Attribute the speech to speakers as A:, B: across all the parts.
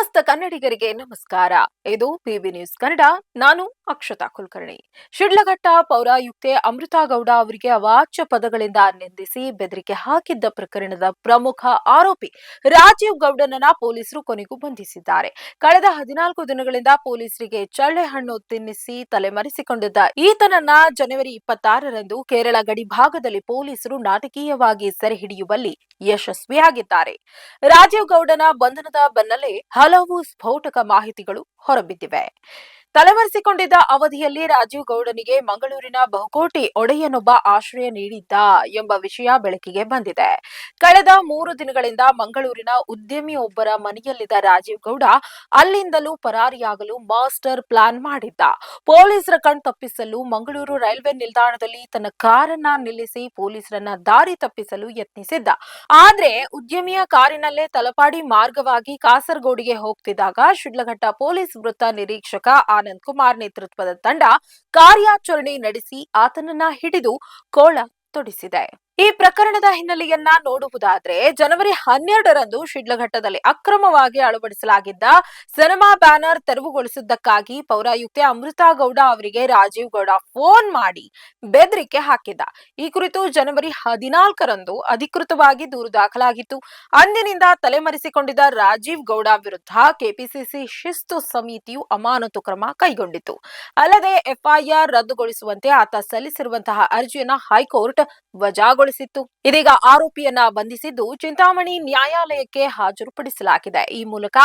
A: ま ಕನ್ನಡಿಗರಿಗೆ ನಮಸ್ಕಾರ. ಇದು ಪಿಬಿ ನ್ಯೂಸ್ ಕನ್ನಡ, ನಾನು ಅಕ್ಷತಾ ಕುಲಕರ್ಣಿ. ಶಿಡ್ಲಘಟ್ಟ ಪೌರಾಯುಕ್ತೆ ಅಮೃತಾ ಗೌಡ ಅವರಿಗೆ ಅವಾಚ್ಯ ಪದಗಳಿಂದ ನಿಂದಿಸಿ ಬೆದರಿಕೆ ಹಾಕಿದ್ದ ಪ್ರಕರಣದ ಪ್ರಮುಖ ಆರೋಪಿ ರಾಜೀವ್ ಗೌಡನನ್ನ ಪೊಲೀಸರು ಕೊನೆಗೂ ಬಂಧಿಸಿದ್ದಾರೆ. ಕಳೆದ ಹದಿನಾಲ್ಕು ದಿನಗಳಿಂದ ಪೊಲೀಸರಿಗೆ ಚಳ್ಳೆ ಹಣ್ಣು ತಿನ್ನಿಸಿ ತಲೆಮರೆಸಿಕೊಂಡಿದ್ದ ಈತನನ್ನ ಜನವರಿ ಇಪ್ಪತ್ತಾರರಂದು ಕೇರಳ ಗಡಿ ಭಾಗದಲ್ಲಿ ಪೊಲೀಸರು ನಾಟಕೀಯವಾಗಿ ಸೆರೆ ಹಿಡಿಯುವಲ್ಲಿ ಯಶಸ್ವಿಯಾಗಿದ್ದಾರೆ. ರಾಜೀವ್ ಗೌಡನ ಬಂಧನದ ಬೆನ್ನಲ್ಲೇ ಹಲವು ಸ್ಫೋಟಕ ಮಾಹಿತಿಗಳು ಹೊರಬಿದ್ದಿವೆ. ತಲೆಮರೆಸಿಕೊಂಡಿದ್ದ ಅವಧಿಯಲ್ಲಿ ರಾಜೀವ್ ಗೌಡನಿಗೆ ಮಂಗಳೂರಿನ ಬಹುಕೋಟಿ ಒಡೆಯನೊಬ್ಬ ಆಶ್ರಯ ನೀಡಿದ್ದ ಎಂಬ ವಿಷಯ ಬೆಳಕಿಗೆ ಬಂದಿದೆ. ಕಳೆದ ಮೂರು ದಿನಗಳಿಂದ ಮಂಗಳೂರಿನ ಉದ್ಯಮಿಯೊಬ್ಬರ ಮನೆಯಲ್ಲಿದ್ದ ರಾಜೀವ್ ಗೌಡ ಅಲ್ಲಿಂದಲೂ ಪರಾರಿಯಾಗಲು ಮಾಸ್ಟರ್ ಪ್ಲಾನ್ ಮಾಡಿದ್ದ. ಪೊಲೀಸರ ಕಣ್ ತಪ್ಪಿಸಲು ಮಂಗಳೂರು ರೈಲ್ವೆ ನಿಲ್ದಾಣದಲ್ಲಿ ತನ್ನ ಕಾರನ್ನ ನಿಲ್ಲಿಸಿ ಪೊಲೀಸರನ್ನ ದಾರಿ ತಪ್ಪಿಸಲು ಯತ್ನಿಸಿದ್ದ. ಆದ್ರೆ ಉದ್ಯಮಿಯ ಕಾರಿನಲ್ಲೇ ತಲಪಾಡಿ ಮಾರ್ಗವಾಗಿ ಕಾಸರಗೋಡಿಗೆ ಹೋಗ್ತಿದ್ದಾಗ ಶಿಡ್ಲಘಟ್ಟ ಪೊಲೀಸ್ ವೃತ್ತ ನಿರೀಕ್ಷಕ ಆನಂದ್ ಕುಮಾರ್ ನೇತೃತ್ವದ ತಂಡ ಕಾರ್ಯಾಚರಣೆ ನಡೆಸಿ ಆತನನ್ನ ಹಿಡಿದು ಕೋಳ ತೊಡಿಸಿದೆ. ಈ ಪ್ರಕರಣದ ಹಿನ್ನೆಲೆಯನ್ನ ನೋಡುವುದಾದ್ರೆ ಜನವರಿ ಹನ್ನೆರಡರಂದು ಶಿಡ್ಲಘಟ್ಟದಲ್ಲಿ ಅಕ್ರಮವಾಗಿ ಅಳವಡಿಸಲಾಗಿದ್ದ ಸಿನಿಮಾ ಬ್ಯಾನರ್ ತೆರವುಗೊಳಿಸಿದ್ದಕ್ಕಾಗಿ ಪೌರಾಯುಕ್ತೆ ಅಮೃತಾ ಗೌಡ ಅವರಿಗೆ ರಾಜೀವ್ ಗೌಡ ಫೋನ್ ಮಾಡಿ ಬೆದರಿಕೆ ಹಾಕಿದ್ದ. ಈ ಕುರಿತು ಜನವರಿ ಹದಿನಾಲ್ಕರಂದು ಅಧಿಕೃತವಾಗಿ ದೂರು ದಾಖಲಾಗಿತ್ತು. ಅಂದಿನಿಂದ ತಲೆಮರೆಸಿಕೊಂಡಿದ್ದ ರಾಜೀವ್ ಗೌಡ ವಿರುದ್ಧ ಕೆಪಿಸಿಸಿ ಶಿಸ್ತು ಸಮಿತಿಯು ಅಮಾನತು ಕ್ರಮ ಕೈಗೊಂಡಿತು ಅಲ್ಲದೆ ಎಫ್ಐಆರ್ ರದ್ದುಗೊಳಿಸುವಂತೆ ಆತ ಸಲ್ಲಿಸಿರುವಂತಹ ಅರ್ಜಿಯನ್ನು ಹೈಕೋರ್ಟ್ ವಜಾಗೊಳಿಸಿತ್ತು ಇದೀಗ ಆರೋಪಿಯನ್ನ ಬಂಧಿಸಿದ್ದು ಚಿಂತಾಮಣಿ ನ್ಯಾಯಾಲಯಕ್ಕೆ ಹಾಜರುಪಡಿಸಲಾಗಿದೆ. ಈ ಮೂಲಕ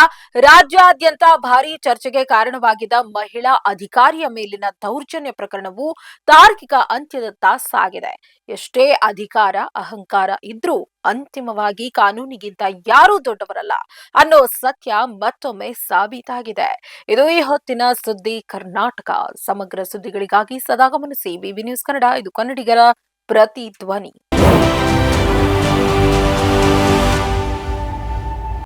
A: ರಾಜ್ಯಾದ್ಯಂತ ಭಾರೀ ಚರ್ಚೆಗೆ ಕಾರಣವಾಗಿದ್ದ ಮಹಿಳಾ ಅಧಿಕಾರಿಯ ಮೇಲಿನ ದೌರ್ಜನ್ಯ ಪ್ರಕರಣವು ತಾರ್ಕಿಕ ಅಂತ್ಯದತ್ತ ಸಾಗಿದೆ. ಎಷ್ಟೇ ಅಧಿಕಾರ, ಅಹಂಕಾರ ಇದ್ರೂ ಅಂತಿಮವಾಗಿ ಕಾನೂನಿಗಿಂತ ಯಾರೂ ದೊಡ್ಡವರಲ್ಲ ಅನ್ನೋ ಸತ್ಯ ಮತ್ತೊಮ್ಮೆ ಸಾಬೀತಾಗಿದೆ. ಇದು ಈ ಹೊತ್ತಿನ ಸುದ್ದಿ ಕರ್ನಾಟಕ. ಸಮಗ್ರ ಸುದ್ದಿಗಳಿಗಾಗಿ ಸದಾ ಗಮನಿಸಿ ಬಿಬಿ ನ್ಯೂಸ್ ಕನ್ನಡ, ಇದು ಕನ್ನಡಿಗರ ಪ್ರತಿಧ್ವನಿ.